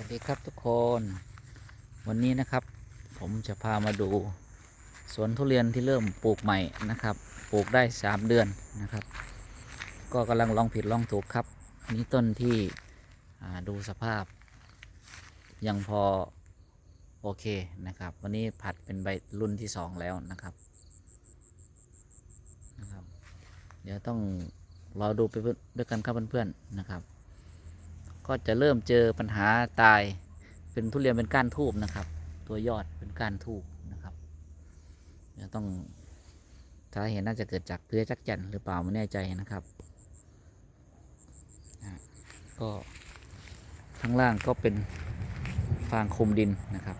วัสดีครับทุกคน วันนี้นะครับ ผมจะพามาดู สวนทุเรียนที่เริ่มปลูกใหม่นะครับ ปลูกได้ 3 เดือนนะครับ ก็กำลังลองผิดลองถูกครับนี้ต้นที่ดูสภาพ ยังพอโอเคนะครับ วันนี้ผัดเป็นใบรุ่นที่ 2 แล้วนะครับนะครับ เดี๋ยวต้องรอดูไปด้วยกันครับเพื่อนๆนะครับ ก็จะเริ่มเจอปัญหาตายเป็นทุเรียนเป็นก้านทูบนะครับ ตัวยอดเป็นก้านทูบนะครับเดี๋ยวต้องสาเหตุน่าจะเกิดจากเพลี้ยจักจั่นหรือเปล่าไม่แน่ใจนะครับก็ข้างล่างก็เป็นฟางคลุมดินนะครับ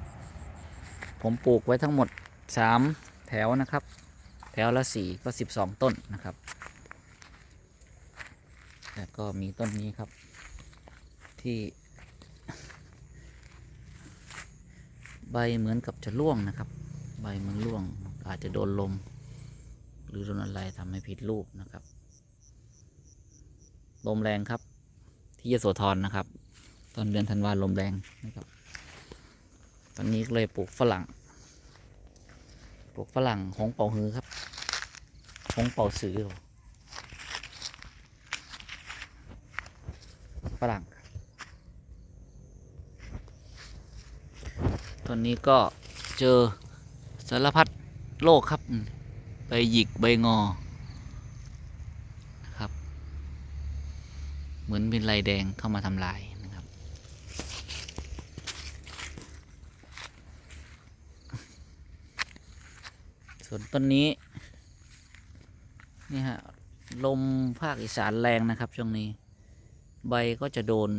ผมปลูกไว้ทั้งหมด 3 แถวนะครับ แถวละสี่ก็ 12 ต้นนะครับ แล้วก็มีต้นนี้ครับ ที่ใบเหมือนกับจะร่วงนะครับ ใบมันร่วงอาจจะโดนลม หรือโดนอะไรทำให้ผิดรูปนะครับ ลมแรงครับ ที่ยโสธรนะครับ ตอนเดือนธันวาลมแรงนะครับ ตอนนี้ก็เลยปลูกฝรั่ง ปลูกฝรั่งหงเป่าฮือครับหงเป่าสือฝรั่ง ตอนนี้ก็เจอสารพัดโรคครับ ใบหยิกใบงอครับ เหมือนเป็นลายแดงเข้ามาทำลายนะครับ ส่วนต้นนี้ นี่ฮะ ลมภาคอีสานแรงนะครับช่วงนี้ ใบก็จะโดน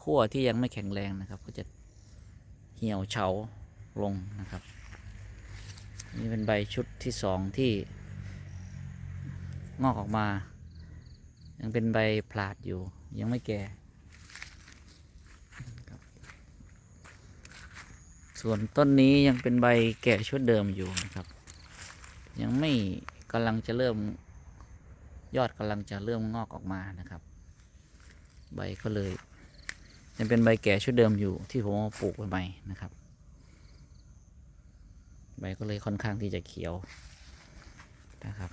ขั้วที่ยังไม่แข็งแรงนะครับ ก็จะ เหี่ยวเฉาลงนะครับ นี่เป็นใบชุดที่สองที่ งอกออกมา ยังเป็นใบผลาดอยู่ยังไม่แก่ส่วนต้นนี้ยังเป็นใบแก่ชุดเดิมอยู่นะครับ ยังไม่กำลังจะเริ่มยอดกำลังจะเริ่มงอกออกมานะครับ ใบก็เลย ยังเป็นใบแก่ชุดเดิมอยู่ที่ผมเอาปลูกไว้ใหม่นะครับ ใบก็เลยค่อนข้างที่จะเขียวนะครับ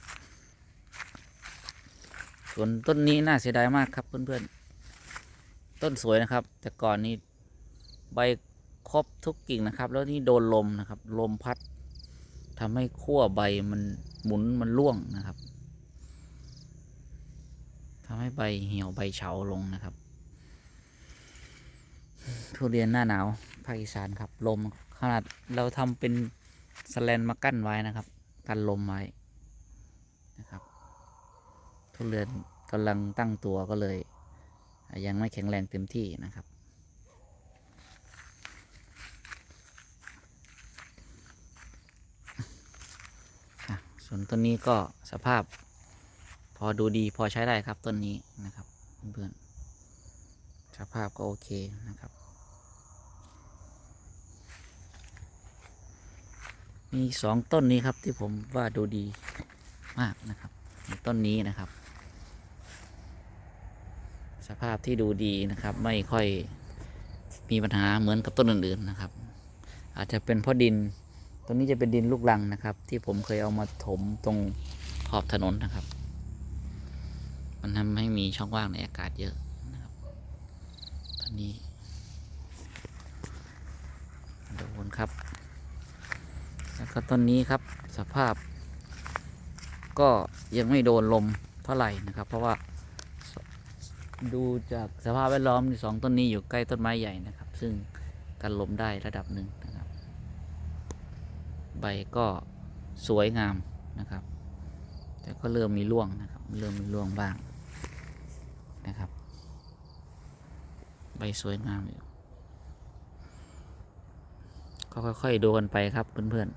ส่วนต้นนี้น่าเสียดายมากครับเพื่อนๆ ต้นสวยนะครับ แต่ก่อนนี้ใบครบทุกกิ่งนะครับ แล้วนี่โดนลมนะครับ ลมพัดทำให้ขั้วใบมันหมุนมันร่วงนะครับทำให้ใบเหี่ยวใบเฉาลงนะครับ ทุเรียนหน้าหนาวภาคอีสานครับ ลมขนาดเราทำเป็นสแลนมากั้นไว้นะครับกันลมไว้นะครับ ทุเรียนกำลังตั้งตัวก็เลย ยังไม่แข็งแรงเต็มที่นะครับส่วนต้นนี้ก็สภาพพอดูดีพอใช้ได้ครับต้นนี้นะครับเพื่อนๆ สภาพก็โอเคนะครับ มีสองต้นนี้ครับที่ผมว่าดูดีมากนะครับต้นนี้นะครับ สภาพที่ดูดีนะครับ ไม่ค่อยมีปัญหาเหมือนกับต้นอื่นๆนะครับ อาจจะเป็นเพราะดินต้นนี้จะเป็นดินลูกรังนะครับ ที่ผมเคยเอามาถมตรงขอบถนนนะครับ มันทำให้มีช่องว่างในอากาศเยอะ นี้ดูนครับ แล้วก็ต้นนี้ครับสภาพ ก็ยังไม่โดนลมเท่าไหร่นะครับ เพราะว่าดูจากสภาพแวดล้อมสองต้นนี้อยู่ใกล้ต้นไม้ใหญ่นะครับ ซึ่งกันลมได้ระดับหนึ่งนะครับ ใบก็สวยงามนะครับ แต่ก็เริ่มมีร่วงนะครับ เริ่มมีร่วงบ้างนะครับ ใบสวยงามอยู่ก็ค่อยๆดูกันไปครับเพื่อน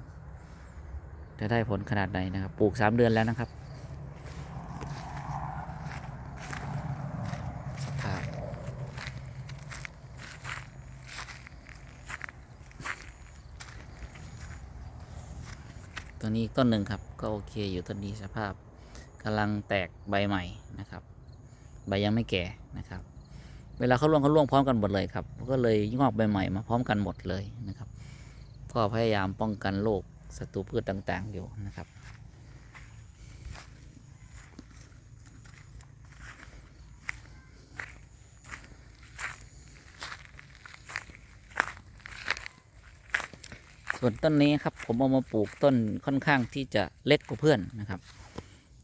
ๆ จะได้ผลขนาดไหนนะครับ ปลูกสามเดือนแล้วนะครับสภาพตัวนี้ต้นหนึ่งครับ ก็โอเคอยู่ต้นนี้สภาพกำลังแตกใบใหม่นะครับ ใบยังไม่แก่นะครับ เวลาเขาร่วงเขาร่วงพร้อมกันหมดเลยครับ ก็เลยงอกใบใหม่มาพร้อมกันหมดเลยนะครับก็พยายามป้องกันโรคศัตรูพืชต่าง ๆ อยู่นะครับส่วนต้นนี้ครับผมเอามาปลูกต้นค่อนข้างที่จะเล็กกว่าเพื่อนนะครับ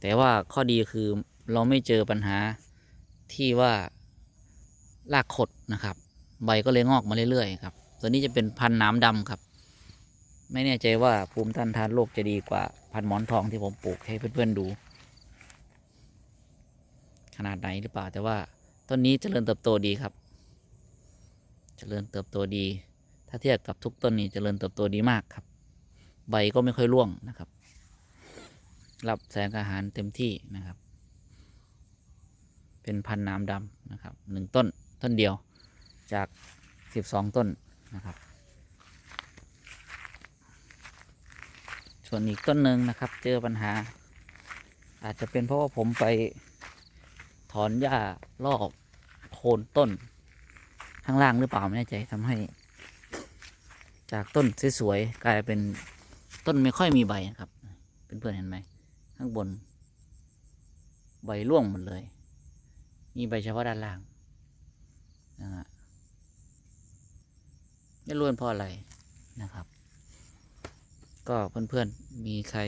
แต่ว่าข้อดีคือเราไม่เจอปัญหาที่ว่า รากขดนะครับ ใบก็เลยงอกมาเรื่อยๆครับตัวนี้จะเป็นพันธ์น้ำดำครับ ไม่แน่ใจว่าภูมิต้านทานโรคจะดีกว่าพันธ์หมอนทองที่ผมปลูกให้เพื่อนๆดู ขนาดไหนหรือเปล่าแต่ว่าต้นนี้เจริญเติบโตดีครับเจริญเติบโตดี ถ้าเทียบกับทุกต้นนี่เจริญเติบโตดีมากครับ ใบก็ไม่ค่อยร่วงนะครับ รับแสงอาหารเต็มที่นะครับ เป็นพันธ์น้ำดำนะครับหนึ่งต้น ต้นเดียวจากสิบสองต้นนะครับ ส่วนอีกต้นหนึ่งนะครับ เจอปัญหา อาจจะเป็นเพราะว่าผมไปถอนหญ้ารอบโคนต้น ข้างล่างหรือเปล่าไม่แน่ใจทำให้ จากต้นสวยๆกลายเป็นต้นไม่ค่อยมีใบนะครับเพื่อนๆเห็นไหมข้างบน ใบร่วงหมดเลยมีใบเฉพาะด้านล่าง นะฮะไม่รู้วนเพราะอะไรนะครับ ก็เพื่อนๆมีใคร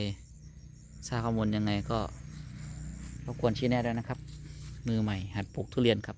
ทราบข้อมูลยังไงก็รบกวนชี้แนะด้วยนะครับ มือใหม่หัดปลูกทุเรียนครับ